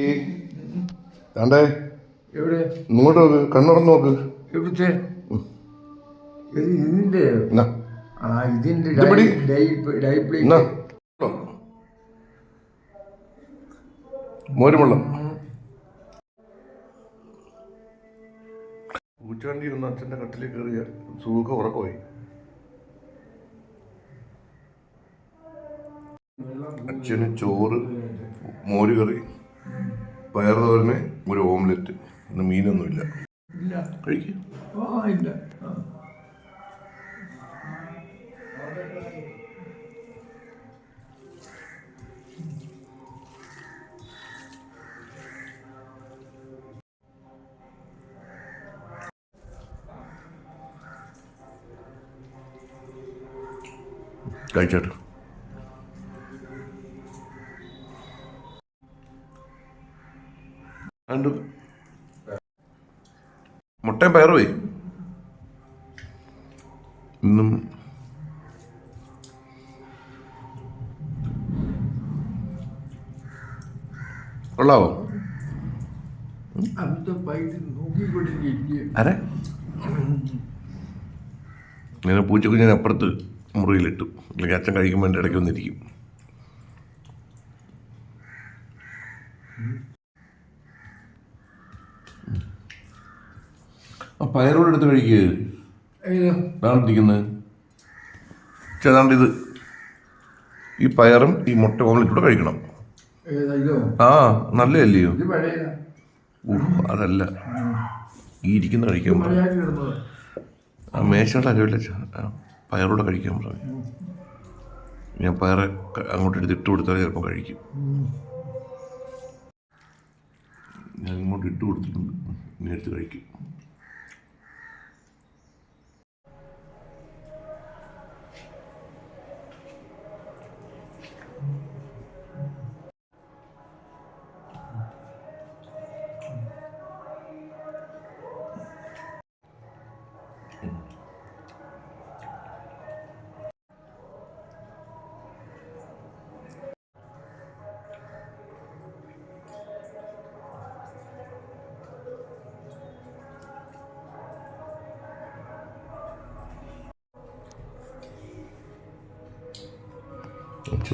ഈ താണ്ടേ എവിടെ? ഇങ്ങോട്ട് നോക്ക് കണ്ണുറന്ന് നോക്ക്. എവിടുത്തെ? ഇത് ഇതിന്റെ? എന്നാ? ആ ഇതിന്റെ ഇത് പിടി. ഡൈപ്ലേ എന്നാ? ഒന്ന് അച്ഛന്റെ കട്ടിൽ കയറിയ സുഖ ഉറക്കമായി. അച്ഛന് ചോറ് മോര് കറി. പയർ തോരന് ഒരു ഓംലെറ്റ്. ഇന്ന് മീനൊന്നുമില്ല. ഇല്ല. കഴിക്കും. ആ ഇല്ല. കഴിച്ചോട്ടെ. രണ്ട്. മുട്ടയും പയറ് പോയി ഇന്നും കൊള്ളാവോ? അരെ ഇങ്ങനെ പൂച്ചക്കുഞ്ഞിനെ അപ്പുറത്ത് മുറിയിലിട്ടു. അല്ലെങ്കിൽ അച്ഛൻ കഴിക്കുമ്പോൾ എന്റെ ഇടയ്ക്ക് വന്നിരിക്കും. പയറോട് എടുത്ത് കഴിക്കുക ഇതാണ്ടിരിക്കുന്നത് ചേതാണ്ട് ഇത്. ഈ പയറും ഈ മുട്ട ഓംലെറ്റൂടെ കഴിക്കണം. ഏതാ ഇതോ ആ നല്ലതല്ലയോ അതല്ല. ഈ ഇരിക്കുന്ന കഴിക്കാൻ പറഞ്ഞു ആ മേശയുടെ അരവില്ല പയറോടെ കഴിക്കാൻ പറഞ്ഞു ഞാൻ പയറ് അങ്ങോട്ട് എടുത്ത് ഇട്ട് കൊടുത്താൽ ചിലപ്പോൾ കഴിക്കും. ഞാൻ ഇങ്ങോട്ട് ഇട്ട് കൊടുത്തിട്ടുണ്ട്. നേരത്തെ എടുത്ത് കഴിക്കും.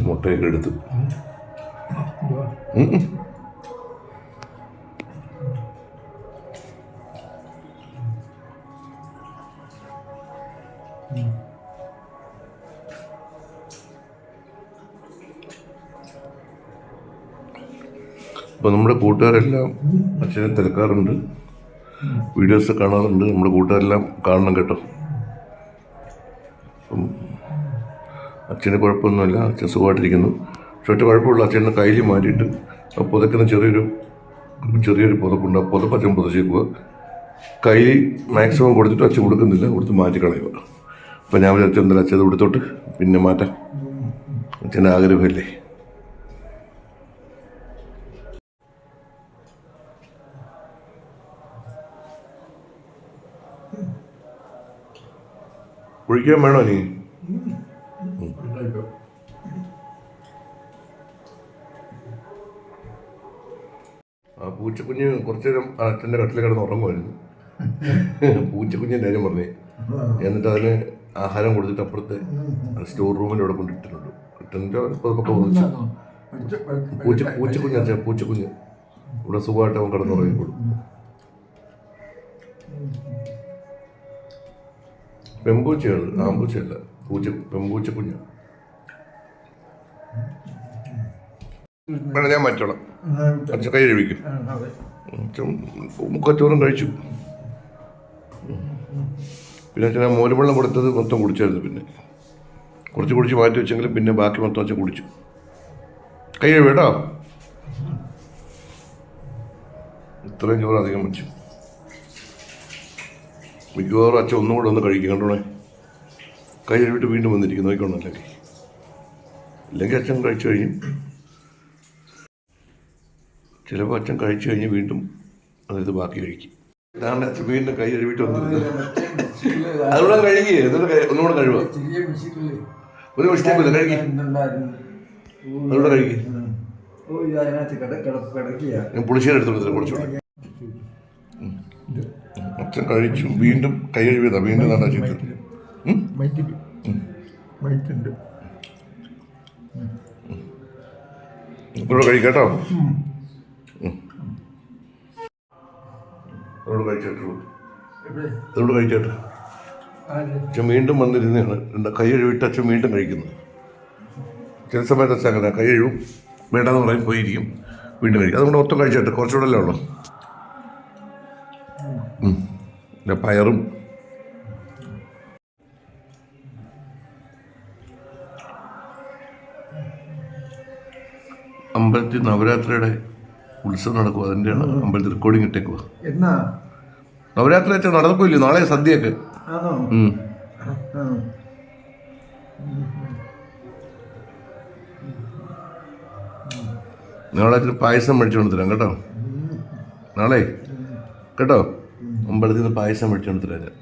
മുട്ടയൊക്കെ എടുത്തു. അപ്പോൾ നമ്മുടെ കൂട്ടുകാരെല്ലാം അച്ഛനെ തിരക്കാറുണ്ട്. വീഡിയോസ് കാണാറുണ്ട്. നമ്മുടെ കൂട്ടുകാരെല്ലാം കാണണം കേട്ടോ. അച്ഛന് കുഴപ്പമൊന്നുമില്ല അച്ഛൻ സുഖമായിട്ടിരിക്കുന്നു. ഒറ്റ കുഴപ്പമുള്ള അച്ഛന്റെ കയ്യിൽ മാറ്റിയിട്ട് പുതക്കുന്ന ചെറിയൊരു ചെറിയൊരു പുതപ്പുണ്ട്. ആ പുതപ്പ് അച്ഛൻ പുതച്ചേക്കുക കയ്യിൽ മാക്സിമം കൊടുത്തിട്ട് അച്ഛൻ കൊടുക്കുന്നില്ല കൊടുത്ത് മാറ്റി കളയുക അപ്പം ഞാൻ വിചാരിച്ചു എന്തായാലും അച്ഛൻ കൊടുത്തോട്ട് പിന്നെ മാറ്റാം. അച്ഛന്റെ ആഗ്രഹമല്ലേ? കുഴിക്കാൻ വേണോ നീ? ആ പൂച്ചക്കുഞ്ഞ് കുറച്ചു നേരം അച്ഛന്റെ കട്ടിൽ കിടന്ന് ഉറങ്ങുമായിരുന്നു. പൂച്ചക്കുഞ്ഞിന്റെ കാര്യം പറഞ്ഞേ എന്നിട്ട് അതിന് ആഹാരം കൊടുത്തിട്ട് അപ്പുറത്തെ സ്റ്റോർ റൂമിന്റെ അവിടെ കൊണ്ടിട്ടുണ്ട് ഇട്ടിന്റെ പൂച്ച പൂച്ചക്കുഞ്ഞ് അച്ഛൻ പൂച്ചക്കുഞ്ഞ്. ഇവിടെ സുഖമായിട്ട് അവൻ കിടന്നുറങ്ങിക്കോളും പെമ്പൂച്ചയാണ് ആമ്പൂച്ചയല്ല പൂച്ച പെമ്പൂച്ചക്കുഞ്ഞാണ് ഞാൻ മാറ്റോളാം അച്ഛൻ കൈ കഴിക്കും മുക്കച്ചോറും കഴിച്ചു. പിന്നെ അച്ഛൻ മോര് മോരുവെള്ളം കൊടുത്തത് മൊത്തം കുടിച്ചായിരുന്നു പിന്നെ. കുറച്ച് കുടിച്ച് മാറ്റി വെച്ചെങ്കിലും പിന്നെ ബാക്കി മൊത്തം അച്ഛൻ കുടിച്ചു. കൈ കഴിവേട്ടോ ഇത്രയും ചോറ് അധികം വെച്ചു. മിക്കവാറും അച്ഛൻ ഒന്നും കൂടെ ഒന്ന് കഴിക്കും കണ്ടോണേ? കൈ കഴിവിട്ട് വീണ്ടും വന്നിരിക്കുന്നു നോക്കിക്കോണം അല്ലെങ്കിൽ ഇല്ലെങ്കിൽ അച്ഛൻ കഴിച്ചു കഴിഞ്ഞു. ചിലപ്പോൾ അച്ഛൻ കഴിച്ചു കഴിഞ്ഞ് വീണ്ടും അതായത് ബാക്കി കഴിക്കും. ഇതാണ് അച്ഛൻ വീണ്ടും കൈ കഴുകിട്ട് വന്നിരുന്നത്. അതുകൂടെ കഴുകി എന്നിട്ട് ഒന്നുകൂടെ കഴുകുക ഒരു മിസ്റ്റേക്ക് ഇല്ല കഴുകി. അതുകൂടെ കഴുകി. ഞാൻ പുളിശ്ശേരി എടുത്തു കുറച്ചുകൂടെ അച്ഛൻ കഴിച്ചു വീണ്ടും കൈ കഴുകിയതാ വീണ്ടും നല്ല ചെയ്തത്. ഇപ്പോഴും കഴിക്കാട്ടോ അതോട് അതോട് കഴിച്ചേട്ടെ. അച്ഛൻ വീണ്ടും വന്നിരുന്നതാണ്. രണ്ട് കൈ അച്ഛൻ വീണ്ടും കഴിക്കുന്നത് ചില സമയത്ത് അച്ഛൻ അങ്ങനെ കൈ കഴുകും. വേണ്ടെന്ന് പറയും പോയിരിക്കും. വീണ്ടും കഴിക്കും. അതുകൊണ്ട് ഒത്തും കഴിച്ചിട്ട്. കുറച്ചുകൂടെ അല്ലേ ഉള്ളൂ. ഉം. പിന്നെ പയറും. അമ്പലത്തിൽ നവരാത്രിയുടെ ഉത്സവം നടക്കുക. അതിന്റെയാണ് അമ്പലത്തിൽ റെക്കോർഡിംഗ് ഇട്ടേക്കുക. എന്നാ? നവരാത്രി വെച്ചാൽ നടക്കില്ലേ. നാളെ സദ്യയൊക്കെ. നാളെ അച്ഛന് പായസം മേടിച്ചുകൊണ്ട് തരാം കേട്ടോ. നാളെ. കേട്ടോ? അമ്പലത്തിൽ നിന്ന് പായസം മേടിച്ചുകൊണ്ട് തരാം ഞാൻ.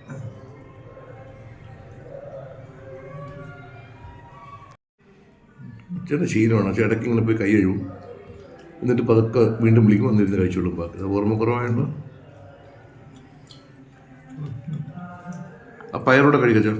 ചേട്ടൻ ശീലമാണ്. ചേട്ടക്ക് ഇങ്ങനെ പോയി കൈ കഴുകും. എന്നിട്ട് പതുക്കെ വീണ്ടും വിളിക്കും വന്നിരുന്ന് കഴിച്ചോളും. ബാക്കി അത് ഓർമ്മ കുറവായുണ്ടോ. ആ പയറോടെ കഴിക്കച്ചോ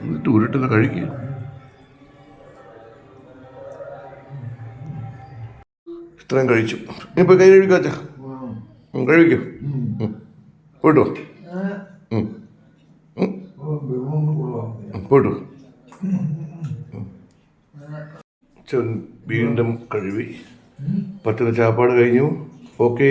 എന്നിട്ട് ഉരുട്ടുന്ന കഴിക്കുക ഇത്രയും കഴിച്ചു. പോയി കൈ കഴിക്കും അച്ഛ. കഴിക്കും പോയിട്ടു? പോയിട്ടു? അച്ഛൻ വീണ്ടും കഴുകി. പറ്റുന്ന ചാപ്പാട് കഴിഞ്ഞു. ഓക്കേ.